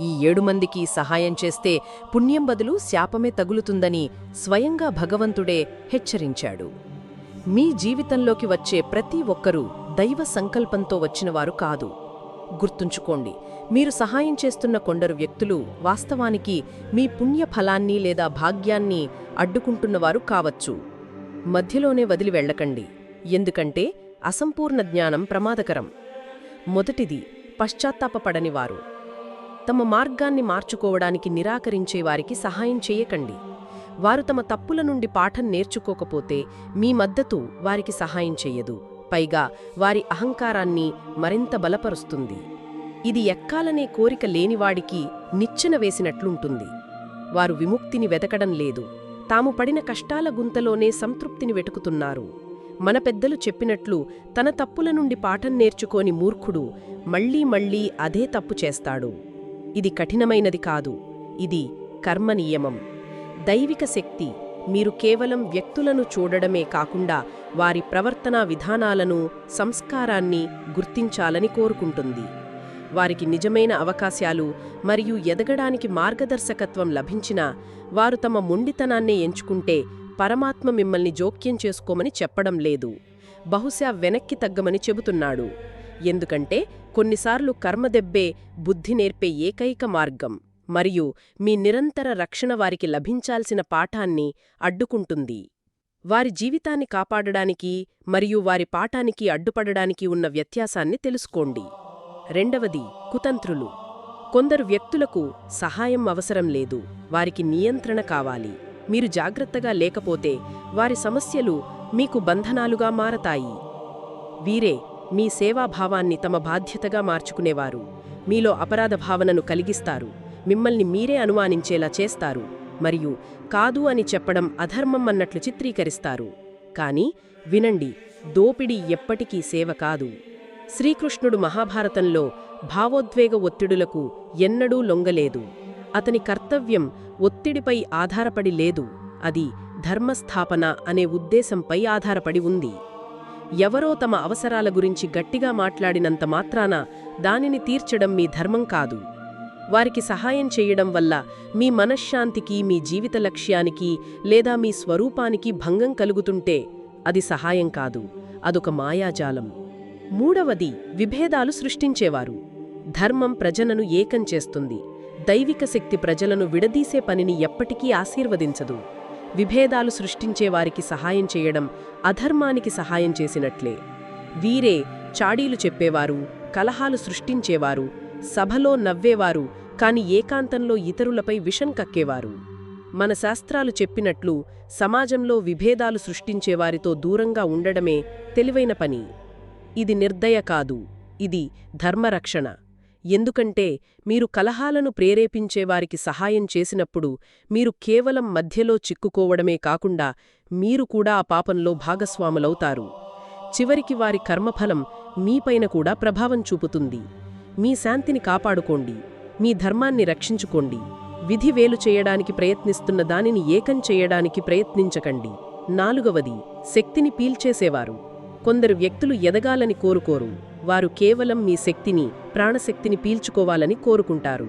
ఈ ఏడు మందికి సహాయం చేస్తే పుణ్యం బదులు శాపమే తగులుతుందని స్వయంగా భగవంతుడే హెచ్చరించాడు. మీ జీవితంలోకి వచ్చే ప్రతి ఒక్కరూ దైవ సంకల్పంతో వచ్చినవారు కాదు. గుర్తుంచుకోండి మీరు సహాయం చేస్తున్న కొందరు వ్యక్తులు వాస్తవానికి మీ పుణ్య ఫలాన్ని లేదా భాగ్యాన్ని అడ్డుకుంటున్నవారు కావచ్చు. మధ్యలోనే వదిలి వెళ్ళకండి. ఎందుకంటే అసంపూర్ణ జ్ఞానం ప్రమాదకరం. మొదటిది పశ్చాత్తాపపడనివారు. తమ మార్గాన్ని మార్చుకోవడానికి నిరాకరించే వారికి సహాయం చేయకండి. వారు తమ తప్పుల నుండి పాఠం నేర్చుకోకపోతే మీ మద్దతు వారికి సహాయం చెయ్యదు. పైగా వారి అహంకారాన్ని మరింత బలపరుస్తుంది. ఇది ఎక్కాలనే కోరిక లేనివాడికి నిచ్చెన వేసినట్లుంటుంది. వారు విముక్తిని వెతకడం లేదు. తాము పడిన కష్టాల గుంతలోనే సంతృప్తిని వెతుకుతున్నారు. మన పెద్దలు చెప్పినట్లు తన తప్పుల నుండి పాఠం నేర్చుకోని మూర్ఖుడు మళ్ళీ మళ్ళీ అదే తప్పు చేస్తాడు. ఇది కఠినమైనది కాదు. ఇది కర్మ నియమం దైవిక శక్తి. మీరు కేవలం వ్యక్తులను చూడడమే కాకుండా వారి ప్రవర్తనా విధానాలను సంస్కారాన్ని గుర్తించాలని కోరుకుంటుంది. వారికి నిజమైన అవకాశాలు మరియు ఎదగడానికి మార్గదర్శకత్వం లభించినా వారు తమ మొండితనాన్నే ఎంచుకుంటే పరమాత్మ మిమ్మల్ని జోక్యం చేసుకోమని చెప్పడం లేదు. బహుశా వెనక్కి తగ్గమని చెబుతున్నాడు. ఎందుకంటే కొన్నిసార్లు కర్మదెబ్బే బుద్ధి నేర్పే ఏకైక మార్గం మరియు మీ నిరంతర రక్షణ వారికి లభించాల్సిన పాఠాన్ని అడ్డుకుంటుంది. వారి జీవితాన్ని కాపాడడానికి మరియు వారి పాఠానికి అడ్డుపడడానికి ఉన్న వ్యత్యాసాన్ని తెలుసుకోండి. రెండవది కుతంత్రులు. కొందరు వ్యక్తులకు సహాయం అవసరం లేదు వారికి నియంత్రణ కావాలి. మీరు జాగ్రత్తగా లేకపోతే వారి సమస్యలు మీకు బంధనాలుగా మారతాయి. వీరే మీ సేవాభావాన్ని తమ బాధ్యతగా మార్చుకునేవారు. మీలో అపరాధ భావనను కలిగిస్తారు. మిమ్మల్ని మీరే అనుమానించేలా చేస్తారు. మరియు కాదు అని చెప్పడం అధర్మం అన్నట్లు చిత్రీకరిస్తారు. కాని వినండి దోపిడి ఎప్పటికీ సేవ కాదు. శ్రీకృష్ణుడు మహాభారతంలో భావోద్వేగ ఒత్తిడులకు ఎన్నడూ లొంగలేదు. అతని కర్తవ్యం ఒత్తిడిపై ఆధారపడి లేదు. అది ధర్మస్థాపన అనే ఉద్దేశంపై ఆధారపడి ఉంది. ఎవరో తమ అవసరాల గురించి గట్టిగా మాట్లాడినంత మాత్రాన దానిని తీర్చడం మీ ధర్మం కాదు. వారికి సహాయం చేయడం వల్ల మీ మనశ్శాంతికి మీ జీవిత లక్ష్యానికి లేదా మీ స్వరూపానికి భంగం కలుగుతుంటే అది సహాయం కాదు. అదొక మాయాజాలం. మూడవది విభేదాలు సృష్టించేవారు. ధర్మం ప్రజలను ఏకం చేస్తుంది. దైవిక శక్తి ప్రజలను విడదీసే పనిని ఎప్పటికీ ఆశీర్వదించదు. విభేదాలు సృష్టించేవారికి సహాయం చేయడం అధర్మానికి సహాయం చేసినట్లే. వీరే చాడీలు చెప్పేవారు కలహాలు సృష్టించేవారు సభలో నవ్వేవారు కాని ఏకాంతంలో ఇతరులపై విషం కక్కేవారు. మన శాస్త్రాలు చెప్పినట్లు సమాజంలో విభేదాలు సృష్టించేవారితో దూరంగా ఉండడమే తెలివైన పని. ఇది నిర్దయ కాదు ఇది ధర్మరక్షణ. ఎందుకంటే మీరు కలహాలను ప్రేరేపించేవారికి సహాయం చేసినప్పుడు మీరు కేవలం మధ్యలో చిక్కుకోవడమే కాకుండా మీరు కూడా ఆ పాపంలో భాగస్వాములవుతారు. చివరికి వారి కర్మఫలం మీపైన కూడా ప్రభావం చూపుతుంది. మీ శాంతిని కాపాడుకోండి. మీ ధర్మాన్ని రక్షించుకోండి. విధి వేలు చేయడానికి ప్రయత్నిస్తున్న దానిని ఏకం చేయడానికి ప్రయత్నించకండి. నాలుగవది శక్తిని పీల్చేసేవారు. కొందరు వ్యక్తులు ఎదగాలని కోరుకోరు. వారు కేవలం మీ శక్తిని ప్రాణశక్తిని పీల్చుకోవాలని కోరుకుంటారు.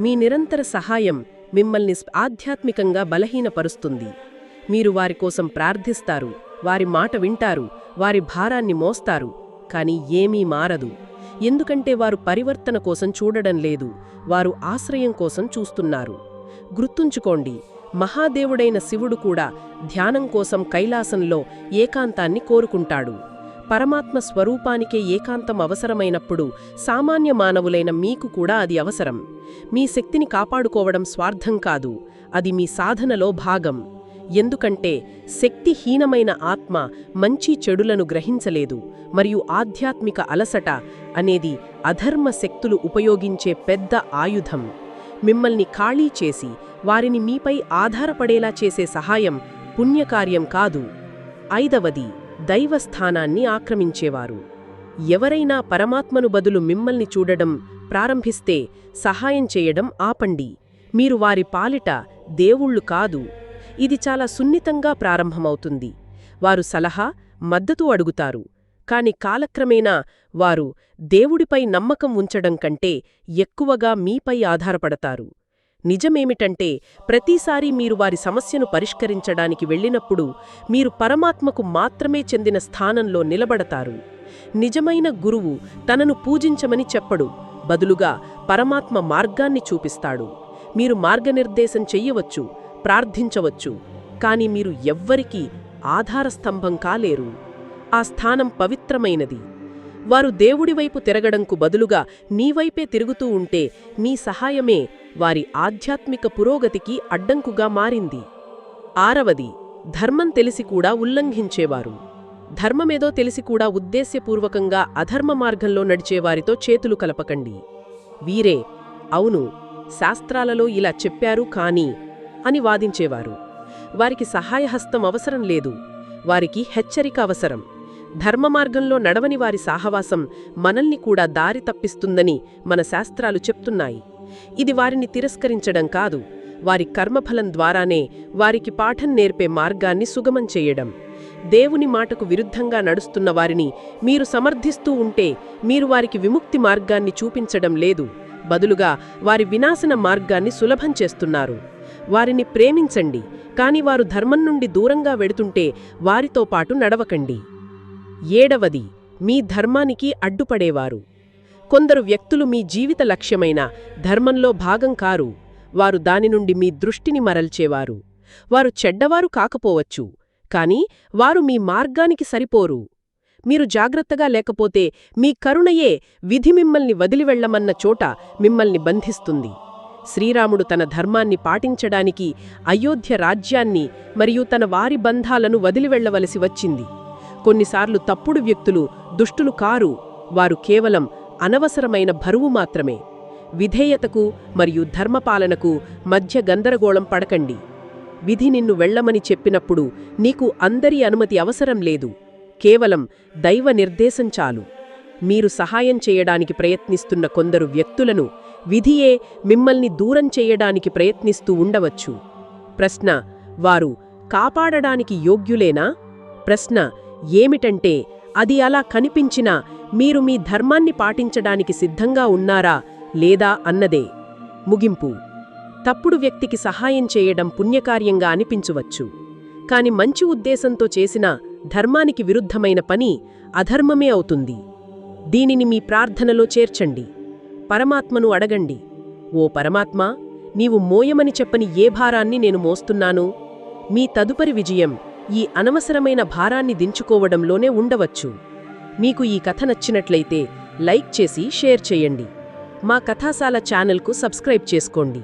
మీ నిరంతర సహాయం మిమ్మల్ని ఆధ్యాత్మికంగా బలహీనపరుస్తుంది. మీరు వారి కోసం ప్రార్థిస్తారు వారి మాట వింటారు వారి భారాన్ని మోస్తారు కానీ ఏమీ మారదు. ఎందుకంటే వారు పరివర్తన కోసం చూడడం లేదు వారు ఆశ్రయం కోసం చూస్తున్నారు. గుర్తుంచుకోండి మహాదేవుడైన శివుడు కూడా ధ్యానం కోసం కైలాసంలో ఏకాంతాన్ని కోరుకుంటాడు. పరమాత్మ స్వరూపానికే ఏకాంతం అవసరమైనప్పుడు సామాన్య మానవులైన మీకు కూడా అది అవసరం. మీ శక్తిని కాపాడుకోవడం స్వార్థం కాదు. అది మీ సాధనలో భాగం. ఎందుకంటే శక్తిహీనమైన ఆత్మ మంచి చెడులను గ్రహించలేదు మరియు ఆధ్యాత్మిక అలసట అనేది అధర్మ శక్తులు ఉపయోగించే పెద్ద ఆయుధం. మిమ్మల్ని ఖాళీ చేసి వారిని మీపై ఆధారపడేలా చేసే సహాయం పుణ్యకార్యం కాదు. ఐదవది దైవస్థానాన్ని ఆక్రమించేవారు. ఎవరైనా పరమాత్మను బదులు మిమ్మల్ని చూడడం ప్రారంభిస్తే సహాయం చేయడం ఆపండి. మీరు వారి పాలిట దేవుళ్ళు కాదు. ఇది చాలా సున్నితంగా ప్రారంభమవుతుంది. వారు సలహా మద్దతు అడుగుతారు. కాని కాలక్రమేణా వారు దేవుడిపై నమ్మకం ఉంచడం కంటే ఎక్కువగా మీపై ఆధారపడతారు. నిజమేమిటంటే ప్రతిసారీ మీరు వారి సమస్యను పరిష్కరించడానికి వెళ్ళినప్పుడు మీరు పరమాత్మకు మాత్రమే చెందిన స్థానంలో నిలబడతారు. నిజమైన గురువు తనను పూజించమని చెప్పడు. బదులుగా పరమాత్మ మార్గాన్ని చూపిస్తాడు. మీరు మార్గనిర్దేశం చెయ్యవచ్చు ప్రార్థించవచ్చు కాని మీరు ఎవ్వరికీ ఆధారస్తంభం కాలేరు. ఆ స్థానం పవిత్రమైనది. వారు దేవుడివైపు తిరగడంకు బదులుగా నీవైపే తిరుగుతూ ఉంటే నీ సహాయమే వారి ఆధ్యాత్మిక పురోగతికి అడ్డంకుగా మారింది. ఆరవది ధర్మం తెలిసి కూడా ఉల్లంఘించేవారు. ధర్మమేదో తెలిసి కూడా ఉద్దేశ్యపూర్వకంగా అధర్మ మార్గంలో నడిచేవారితో చేతులు కలపకండి. వీరే అవును శాస్త్రాలలో ఇలా చెప్పారు కానీ అని వాదించేవారు. వారికి సహాయహస్తం అవసరం లేదు. వారికి హెచ్చరిక అవసరం. ధర్మ మార్గంలో నడవని వారి సాహవాసం మనల్ని కూడా దారి తప్పిస్తుందని మన శాస్త్రాలు చెప్తున్నాయి. ఇది వారిని తిరస్కరించడం కాదు. వారి కర్మఫలం ద్వారానే వారికి పాఠం నేర్పే మార్గాన్ని సుగమం చేయడం. దేవుని మాటకు విరుద్ధంగా నడుస్తున్న వారిని మీరు సమర్థిస్తూ ఉంటే మీరు వారికి విముక్తి మార్గాన్ని చూపించడం లేదు. బదులుగా వారి వినాశన మార్గాన్ని సులభం చేస్తున్నారు. వారిని ప్రేమించండి కాని వారు ధర్మం నుండి దూరంగా వెడుతుంటే వారితో పాటు నడవకండి. ఏడవది మీ ధర్మానికి అడ్డుపడేవారు. కొందరు వ్యక్తులు మీ జీవిత లక్ష్యమైన ధర్మంలో భాగం కారు. వారు దాని నుండి మీ దృష్టిని మరల్చేవారు. వారు చెడ్డవారు కాకపోవచ్చు కాని వారు మీ మార్గానికి సరిపోరు. మీరు జాగ్రత్తగా లేకపోతే మీ కరుణయే విధి మిమ్మల్ని వదిలివెళ్ళమన్న చోట మిమ్మల్ని బంధిస్తుంది. శ్రీరాముడు తన ధర్మాన్ని పాటించడానికి అయోధ్య రాజ్యాన్ని మరియు తన వారి బంధాలను వదిలివెళ్ళవలసి వచ్చింది. కొన్నిసార్లు తప్పుడు వ్యక్తులు దుష్టులు కారు. వారు కేవలం అనవసరమైన భరువు మాత్రమే. విధేయతకు మరియు ధర్మపాలనకు మధ్య గందరగోళం పడకండి. విధి నిన్ను వెళ్ళమని చెప్పినప్పుడు నీకు అందరి అనుమతి అవసరం లేదు. కేవలం దైవ నిర్దేశం చాలు. మీరు సహాయం చేయడానికి ప్రయత్నిస్తున్న కొందరు వ్యక్తులను విధియే మిమ్మల్ని దూరం చేయడానికి ప్రయత్నిస్తూ ఉండవచ్చు. ప్రశ్న వారు కాపాడడానికి యోగ్యులేనా? ప్రశ్న ఏమిటంటే అది అలా కనిపించినా మీరు మీ ధర్మాన్ని పాటించడానికి సిద్ధంగా ఉన్నారా లేదా అన్నదే. ముగింపు. తప్పుడు వ్యక్తికి సహాయం చేయడం పుణ్యకార్యంగా అనిపించవచ్చు. కాని మంచి ఉద్దేశంతో చేసిన ధర్మానికి విరుద్ధమైన పని అధర్మమే అవుతుంది. దీనిని మీ ప్రార్థనలో చేర్చండి. పరమాత్మను అడగండి. ఓ పరమాత్మ నీవు మోయమని చెప్పని ఏ భారాన్ని నేను మోస్తున్నాను? మీ తదుపరి విజయం ఈ అనవసరమైన భారాన్ని దించుకోవడంలోనే ఉండవచ్చు. మీకు ఈ కథ నచ్చినట్లయితే లైక్ చేసి షేర్ చేయండి. మా కథాశాల ఛానల్కు సబ్స్క్రైబ్ చేసుకోండి.